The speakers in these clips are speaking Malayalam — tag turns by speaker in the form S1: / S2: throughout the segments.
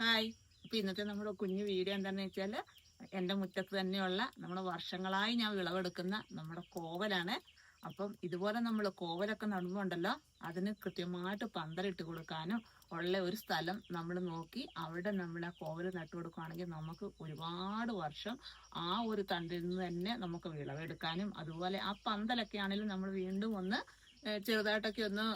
S1: ഹായ്. ഇപ്പൊ ഇന്നത്തെ നമ്മുടെ കുഞ്ഞു വീഡിയോ എന്താണെന്ന് വെച്ചാൽ എന്റെ മുറ്റത്ത് തന്നെയുള്ള നമ്മുടെ വർഷങ്ങളായി ഞാൻ വിളവെടുക്കുന്ന നമ്മുടെ കോവലാണ്. അപ്പം ഇതുപോലെ നമ്മൾ കോവലൊക്കെ നടുമ്പോണ്ടല്ലോ അതിന് കൃത്യമായിട്ട് പന്തലിട്ട് കൊടുക്കാനും ഉള്ള ഒരു സ്ഥലം നമ്മൾ നോക്കി അവിടെ നമ്മൾ ആ കോവൽ നട്ടു കൊടുക്കുകയാണെങ്കിൽ നമുക്ക് ഒരുപാട് വർഷം ആ ഒരു തണ്ടിൽ നിന്ന് തന്നെ നമുക്ക് വിളവെടുക്കാനും അതുപോലെ ആ പന്തലൊക്കെ ആണെങ്കിലും നമ്മൾ വീണ്ടും ഒന്ന് ചെറുതായിട്ടൊക്കെ ഒന്ന്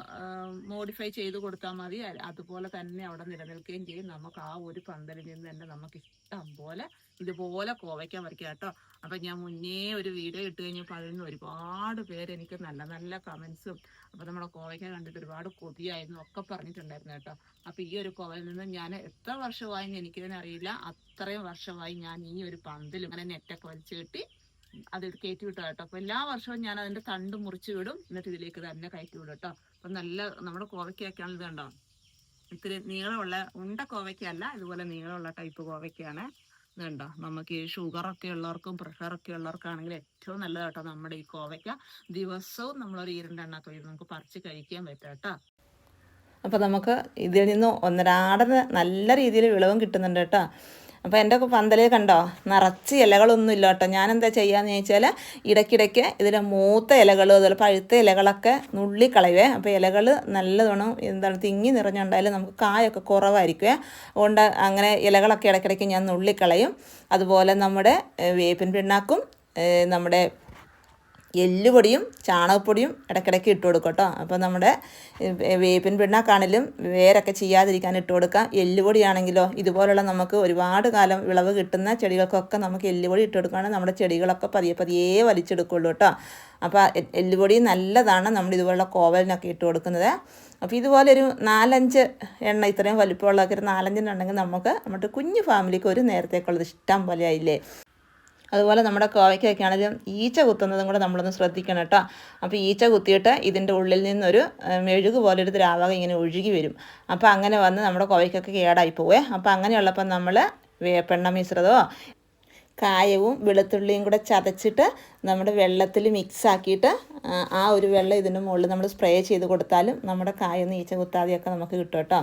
S1: മോഡിഫൈ ചെയ്ത് കൊടുത്താൽ മതി. അതുപോലെ തന്നെ അവിടെ നിലനിൽക്കുകയും ചെയ്യും. നമുക്ക് ആ ഒരു പന്തലിൽ നിന്ന് തന്നെ നമുക്ക് ഇഷ്ടം പോലെ ഇതുപോലെ കോവയ്ക്കാൻ പറിക്കാം കേട്ടോ. അപ്പം ഞാൻ മുന്നേ ഒരു വീഡിയോ ഇട്ട് കഴിഞ്ഞപ്പോൾ അതിൽ നിന്ന് ഒരുപാട് പേര് എനിക്ക് നല്ല നല്ല കമൻസും അപ്പം നമ്മുടെ കോവയ്ക്ക കണ്ടിട്ട് ഒരുപാട് കൊതിയായിരുന്നു ഒക്കെ പറഞ്ഞിട്ടുണ്ടായിരുന്നു കേട്ടോ. അപ്പം ഈ ഒരു കോവയിൽ നിന്ന് ഞാൻ എത്ര വർഷമായി എനിക്കിതിനറിയില്ല അത്രയും വർഷമായി ഞാൻ ഈ ഒരു പന്തലും അങ്ങനെ നെറ്റൊക്കെ വലിച്ചു കെട്ടി അത് കയറ്റി വിട്ടു കേട്ടോ. അപ്പൊ എല്ലാ വർഷവും ഞാൻ അതിന്റെ തണ്ട് മുറിച്ച് വിടും. എന്നിട്ട് ഇതിലേക്ക് തന്നെ കയറ്റി വിടും കേട്ടോ. അപ്പൊ നല്ല നമ്മുടെ കോവയ്ക്കൊക്കെയാണ് ഇത് കണ്ടോ? ഇത്തിരി നീളമുള്ള ഉണ്ട കോവയ്ക്കല്ല ഇതുപോലെ നീളമുള്ള ടൈപ്പ് കോവയ്ക്കാണ് ഇത് കണ്ടോ? നമുക്ക് ഈ ഷുഗർ ഒക്കെ ഉള്ളവർക്കും പ്രഷർ ഒക്കെ ഉള്ളവർക്കാണെങ്കിൽ ഏറ്റവും നല്ലത് കേട്ടോ നമ്മുടെ ഈ കോവയ്ക്ക. ദിവസവും നമ്മളൊരു ഇരുണ്ടെണ്ണ തൊഴിൽ നമുക്ക് പറിച്ച് കഴിക്കാൻ പറ്റും കേട്ടോ.
S2: അപ്പോൾ നമുക്ക് ഇതിൽ നിന്ന് ഒന്നരാടന് നല്ല രീതിയിൽ വിളവും കിട്ടുന്നുണ്ട് കേട്ടോ. അപ്പോൾ എന്റെ പന്തലേ കണ്ടോ? നിറച്ച് ഇലകളൊന്നും ഇല്ല കേട്ടോ ഞാൻ എന്താ ചെയ്യാന്ന് ചോദിച്ചാൽ ഇടയ്ക്കിടയ്ക്ക് ഇതിലെ മൂത്ത ഇലകളും അതുപോലെ പഴുത്ത ഇലകളൊക്കെ നുള്ളിക്കളയുവേ. അപ്പോൾ ഇലകൾ നല്ലതോണം എന്താണ് തിങ്ങി നിറഞ്ഞുണ്ടായാലും നമുക്ക് കായൊക്കെ കുറവായിരിക്കും അതുകൊണ്ട് അങ്ങനെ ഇലകളൊക്കെ ഇടയ്ക്കിടയ്ക്ക് ഞാൻ നുള്ളിക്കളയും. അതുപോലെ നമ്മുടെ വേപ്പിൻ പിണ്ണാക്കും നമ്മുടെ എല്ലുപൊടിയും ചാണകപ്പൊടിയും ഇടയ്ക്കിടയ്ക്ക് ഇട്ട് കൊടുക്കും കേട്ടോ. അപ്പോൾ നമ്മുടെ വേപ്പിൻ പിണ്ണാക്കാണെങ്കിലും വേരൊക്കെ ചെയ്യാതിരിക്കാൻ ഇട്ട് കൊടുക്കാം എല്ലുപൊടിയാണെങ്കിലോ ഇതുപോലുള്ള നമുക്ക് ഒരുപാട് കാലം വിളവ് കിട്ടുന്ന ചെടികൾക്കൊക്കെ നമുക്ക് എല്ലുപൊടി ഇട്ട് കൊടുക്കുകയാണെങ്കിൽ നമ്മുടെ ചെടികളൊക്കെ പതിയെ പതിയെ വലിച്ചെടുക്കുള്ളൂ കേട്ടോ. അപ്പോൾ എല്ലുപൊടി നല്ലതാണ് നമ്മൾ ഇതുപോലുള്ള കോവലിനൊക്കെ ഇട്ട് കൊടുക്കുന്നത്. അപ്പോൾ ഇതുപോലെ ഒരു നാലഞ്ച് എണ്ണ ഇത്രയും വലിപ്പമുള്ളതൊക്കെ ഒരു നാലഞ്ചെണ്ണം ഉണ്ടെങ്കിൽ നമുക്ക് നമ്മുടെ കുഞ്ഞു ഫാമിലിക്ക് ഒരു നേരത്തേക്കുള്ളത് ഇഷ്ടം പോലെ ആയില്ലേ? അതുപോലെ നമ്മുടെ കോവയ്ക്കൊക്കെ ആണെങ്കിലും ഈച്ച കുത്തുന്നതും കൂടെ നമ്മളൊന്ന് ശ്രദ്ധിക്കണം കേട്ടോ. അപ്പോൾ ഈച്ച കുത്തിയിട്ട് ഇതിന്റെ ഉള്ളിൽ നിന്നൊരു മെഴുകു മെഴുക് പോലെ ഒരു ദ്രാവകം ഇങ്ങനെ ഒഴുകി വരും. അപ്പോൾ അങ്ങനെ വന്ന് നമ്മുടെ കോവയ്ക്കൊക്കെ കേടായി പോവേ. അപ്പോൾ അങ്ങനെയുള്ളപ്പോൾ നമ്മൾ വേപ്പെണ്ണ മിശ്രിതമോ കായവും വെളുത്തുള്ളിയും കൂടെ ചതച്ചിട്ട് നമ്മുടെ വെള്ളത്തിൽ മിക്സ് ആക്കിയിട്ട് ആ, ആ ഒരു വെള്ളം ഇതിന്റെ മുകളിൽ നമ്മൾ സ്പ്രേ ചെയ്ത് കൊടുത്താലും നമ്മുടെ കായൊന്നും ഈച്ച കുത്താതെയൊക്കെ നമുക്ക് കിട്ടും കേട്ടോ.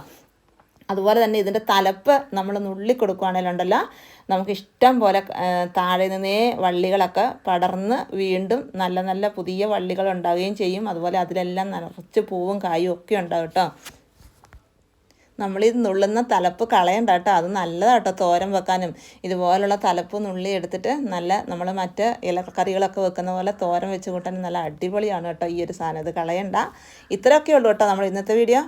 S2: അതുപോലെ തന്നെ ഇതിന്റെ തലപ്പ് നമ്മൾ നുള്ളി കൊടുക്കുകയാണെങ്കിലുണ്ടല്ലോ നമുക്ക് ഇഷ്ടം പോലെ താഴെ നിന്നേ വള്ളികളൊക്കെ പടർന്ന് വീണ്ടും നല്ല നല്ല പുതിയ വള്ളികൾ ഉണ്ടാവുകയും ചെയ്യും. അതുപോലെ അതിലെല്ലാം നിറച്ച് പൂവും കായും ഒക്കെ ഉണ്ടാവും കേട്ടോ. നമ്മളീ നുള്ളുന്ന തലപ്പ് കളയണ്ട കേട്ടോ. അത് നല്ലതാണ് കേട്ടോ തോരൻ വെക്കാനും. ഇതുപോലുള്ള തലപ്പ് നുള്ളി എടുത്തിട്ട് നല്ല നമ്മൾ മറ്റ് ഇലക്കറികളൊക്കെ വെക്കുന്ന പോലെ തോരൻ വെച്ച് കൂട്ടാനും നല്ല അടിപൊളിയാണ് കേട്ടോ ഈ ഒരു സാധനം. ഇത് കളയണ്ട. ഇത്രയൊക്കെ ഉള്ളൂ കേട്ടോ നമ്മൾ ഇന്നത്തെ വീഡിയോ.